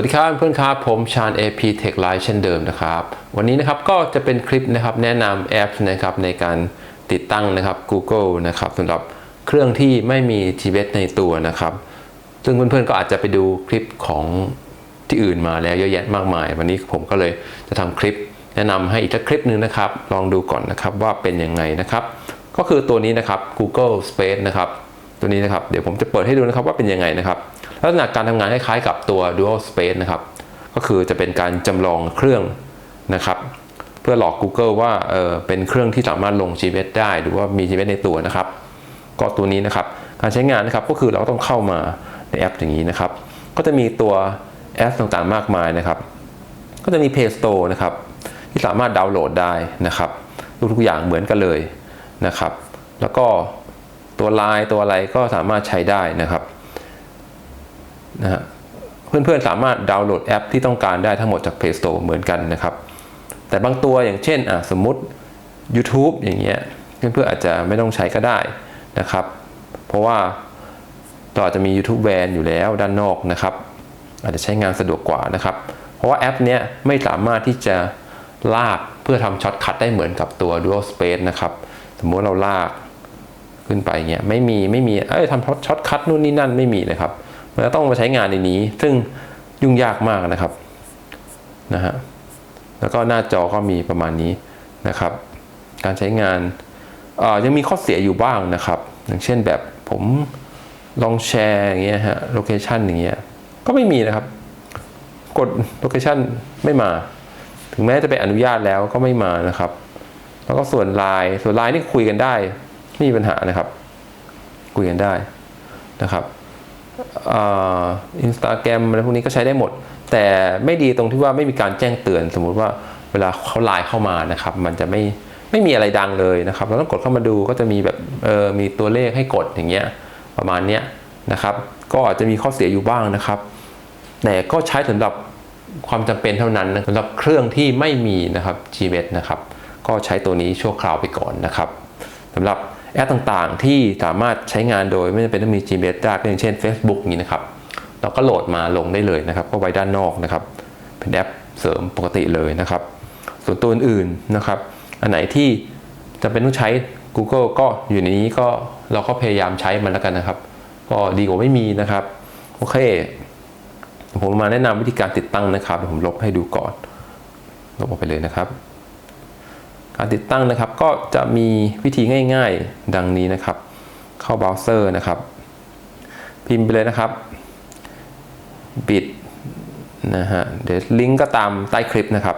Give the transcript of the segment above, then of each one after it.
วัสดีครับเพื่อนครับ ผมชาญ AP Tech Live เช่นเดิมนะครับ วันนี้นะครับก็จะเป็นคลิปนะครับแนะนำแอปนะครับในการติดตั้งนะครับ Google นะครับสำหรับเครื่องที่ไม่มี GPS ในตัวนะครับ ซึ่งเพื่อนๆก็อาจจะไปดูคลิปของที่อื่นมาแล้วเยอะแยะมากมาย วันนี้ผมก็เลยจะทำคลิปแนะนำให้อีกสักคลิปหนึ่งนะครับ ลองดูก่อนนะครับว่าเป็นยังไงนะครับ ก็คือตัวนี้นะครับ Google Space นะครับ ตัวนี้นะครับเดี๋ยวผมจะเปิดให้ดูนะครับว่าเป็นยังไงนะครับ ลักษณะการทำงานคล้ายๆกับตัว Dual Space นะครับ ก็คือจะเป็นการจำลองเครื่องนะครับ เพื่อหลอก Google ว่าเออเป็นเครื่องที่สามารถลง GPS ได้ หรือว่ามี GPS ในตัวนะครับ ก็ตัวนี้นะครับ การใช้งานนะครับก็คือเราต้องเข้ามาในแอปอย่างนี้นะครับ ก็จะมีตัวแอปต่างๆมากมายนะครับ ก็จะมี Play Store นะครับ ที่สามารถดาวน์โหลดได้นะครับทุกๆอย่างเหมือนกันเลยนะครับ แล้วก็ตัวไลน์ตัวอะไรก็สามารถใช้ได้นะครับ นะฮะเพื่อนๆสามารถดาวน์โหลดแอปที่ต้องการได้ทั้งหมดจาก Play Store เหมือนกันนะครับ แต่บางตัวอย่างเช่นอะสมมุติ YouTube อย่างเงี้ยเพื่อนๆอาจจะไม่ต้องใช้ก็ได้นะครับ เพราะว่าเราอาจจะมี YouTube Van อยู่แล้วด้านนอกนะครับ อาจจะใช้งานสะดวกกว่านะครับ เพราะว่าแอปเนี้ยไม่สามารถที่จะลากเพื่อทำช็อตคัทได้เหมือนกับตัว Dual Space นะครับ สมมติเราลากขึ้นไปเงี้ยไม่มีไม่มีเอ้ยทำช็อตคัทนู่นนี่นั่นไม่มีเลยครับ มันจะต้องมาใช้งานในนี้ ซึ่งยุ่งยากมากนะครับนะฮะแล้วก็หน้าจอก็มีประมาณนี้นะครับ การใช้งานยังมีข้อเสียอยู่บ้างนะครับ อย่างเช่นแบบผมลองแชร์อย่างเงี้ยฮะโลเคชันอย่างเงี้ยก็ไม่มีนะครับ กดโลเคชันไม่มา ถึงแม้จะไปอนุญาตแล้วก็ไม่มานะครับ แล้วก็ส่วนไลน์ส่วนไลน์นี่คุยกันได้ไม่มีปัญหานะครับ คุยกันได้นะครับ อินสตาแกรมอะไรพวกนี้ก็ใช้ได้หมด แต่ไม่ดีตรงที่ว่าไม่มีการแจ้งเตือน สมมุติว่าเวลาเขาไลน์เข้ามานะครับ มันจะไม่ไม่มีอะไรดังเลยนะครับ เราต้องกดเข้ามาดูก็จะมีแบบเออมีตัวเลขให้กดอย่างเงี้ยประมาณเนี้ยนะครับ ก็อาจจะมีข้อเสียอยู่บ้างนะครับ แต่ก็ใช้สำหรับความจำเป็นเท่านั้นสำหรับเครื่องที่ไม่มีนะครับ GPS นะครับ ก็ใช้ตัวนี้ชั่วคราวไปก่อนนะครับสำหรับ แอปต่างๆ ที่สามารถใช้งานโดยไม่จำเป็นต้องมี GPS ได้ก็อย่างเช่น Facebook นี้นะครับ เราก็โหลดมาลงได้เลยนะครับ ก็ไว้ด้านนอกนะครับ เป็นแอปเสริมปกติเลยนะครับ ส่วนตัวอื่นๆนะครับ อันไหนที่จำเป็นต้องใช้ Google ก็อยู่ในนี้ก็เราก็พยายามใช้มันแล้วกันนะครับ ก็ดีกว่าไม่มีนะครับ โอเค ผมมาแนะนำวิธีการติดตั้งนะครับ ผมลบให้ดูก่อน ลบออกไปเลยนะครับ ติดตั้งนะครับก็จะมีวิธีง่ายๆ ดังนี้นะครับ เข้าเบราว์เซอร์นะครับ พิมพ์ไปเลยนะครับบิดนะฮะเดี๋ยวลิงก์ก็ตามใต้คลิปนะครับ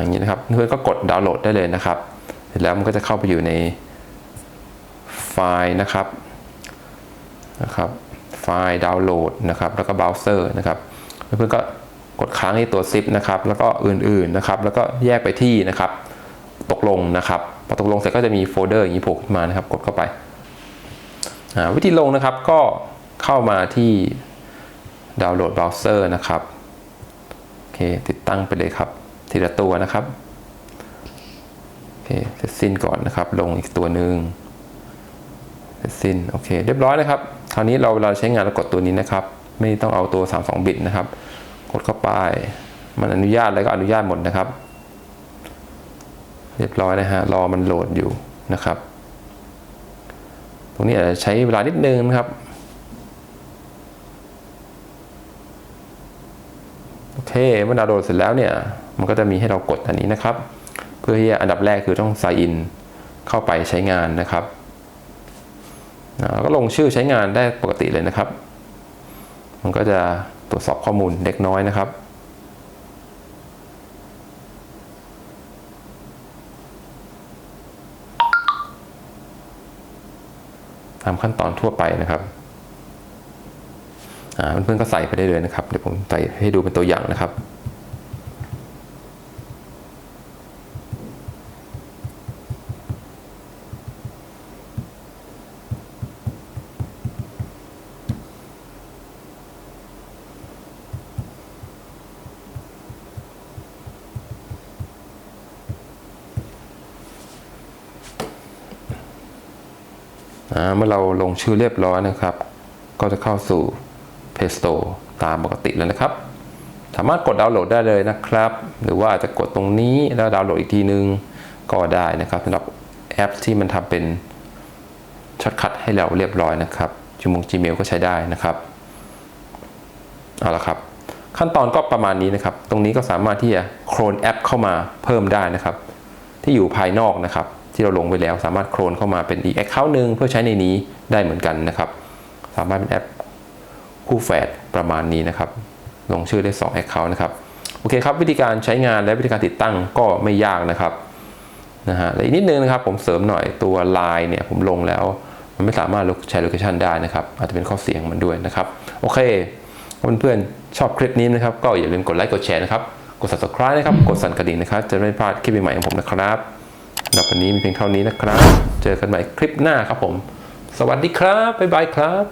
อย่างนี้นะครับเพื่อนก็กดดาวน์โหลดได้เลยนะครับ เสร็จแล้วมันก็จะเข้าไปอยู่ในไฟล์นะครับนะครับไฟล์ดาวน์โหลดนะครับแล้วก็เบราว์เซอร์นะครับเพื่อนก็กดค้างที่ตัวซิปนะครับแล้วก็อื่นๆนะครับแล้วก็แยกไปที่นะครับ ตกลงนะครับพอตกลงเสร็จก็จะมีโฟลเดอร์อย่างนี้โผล่ขึ้นมานะครับ กดเข้าไป วิธีลงนะครับก็เข้ามาที่ดาวน์โหลดเบราว์เซอร์นะครับโอเคติดตั้งไปเลยครับ ทีละตัวนะครับโอเคเสร็จสิ้นก่อนนะครับ ลงอีกตัวหนึ่งเสร็จสิ้นโอเค เรียบร้อยนะครับ คราวนี้เราเวลาใช้งานเรากดตัวนี้นะครับ ไม่ต้องเอาตัว 32 บิตนะครับ กดเข้าไป มันอนุญาตอะไรก็อนุญาตหมดนะครับ เรียบร้อยนะฮะรอมันโหลดอยู่นะครับ ตรงนี้อาจจะใช้เวลานิดนึงนะครับโอเคเมื่อดาวน์โหลดเสร็จแล้วเนี่ย มันก็จะมีให้เรากดอันนี้นะครับ เพื่อที่อันดับแรกคือต้อง sign in เข้าไปใช้งานนะครับก็ลงชื่อใช้งานได้ปกติเลยนะครับ มันก็จะตรวจสอบข้อมูลเล็กน้อยนะครับตามขั้นตอนทั่วไปนะครับเพื่อนๆก็ใส่ไปได้เลยนะครับ เดี๋ยวผมใส่ให้ดูเป็นตัวอย่างนะครับ เมื่อเราลงชื่อเรียบร้อยนะครับ ก็จะเข้าสู่ Play Store ตามปกติแล้วนะครับ สามารถกดดาวน์โหลดได้เลยนะครับ หรือว่าจะกดตรงนี้แล้วดาวน์โหลดอีกทีนึงก็ได้นะครับสำหรับแอปที่มันทำเป็นช็อตคัทให้เราเรียบร้อยนะครับจิมง Gmail ก็ใช้ได้นะครับเอาละครับ ขั้นตอนก็ประมาณนี้นะครับ ตรงนี้ก็สามารถที่จะโคลนแอปเข้ามาเพิ่มได้นะครับ ที่อยู่ภายนอกนะครับ ที่เราลงไปแล้ว สามารถโคลนเข้ามาเป็นอีกแอคเคาท์หนึ่งเพื่อใช้ในนี้ได้เหมือนกันนะครับ สามารถเป็นแอปคู่แฝดประมาณนี้นะครับ ลงชื่อได้2 Account นะครับ โอเคครับ วิธีการใช้งานและวิธีการติดตั้งก็ไม่ยากนะครับนะฮะและอีกนิดนึงนะครับผมเสริมหน่อยตัว Line เนี่ยผมลงแล้ว มันไม่สามารถแชร์โลเคชันได้นะครับ อาจจะเป็นข้อเสียงมันด้วยนะครับ โอเคเพื่อนๆชอบคลิปนี้นะครับ ก็อย่าลืมกดไลค์กดแชร์นะครับ กด subscribe นะครับ กดสั่นกระดิ่งนะครับ จะไม่พลาดคลิปใหม่ๆของผมนะครับ สำหรับวันนี้มีเพียงเท่านี้นะครับ เจอกันใหม่คลิปหน้าครับผม สวัสดีครับ บ๊ายบายครับ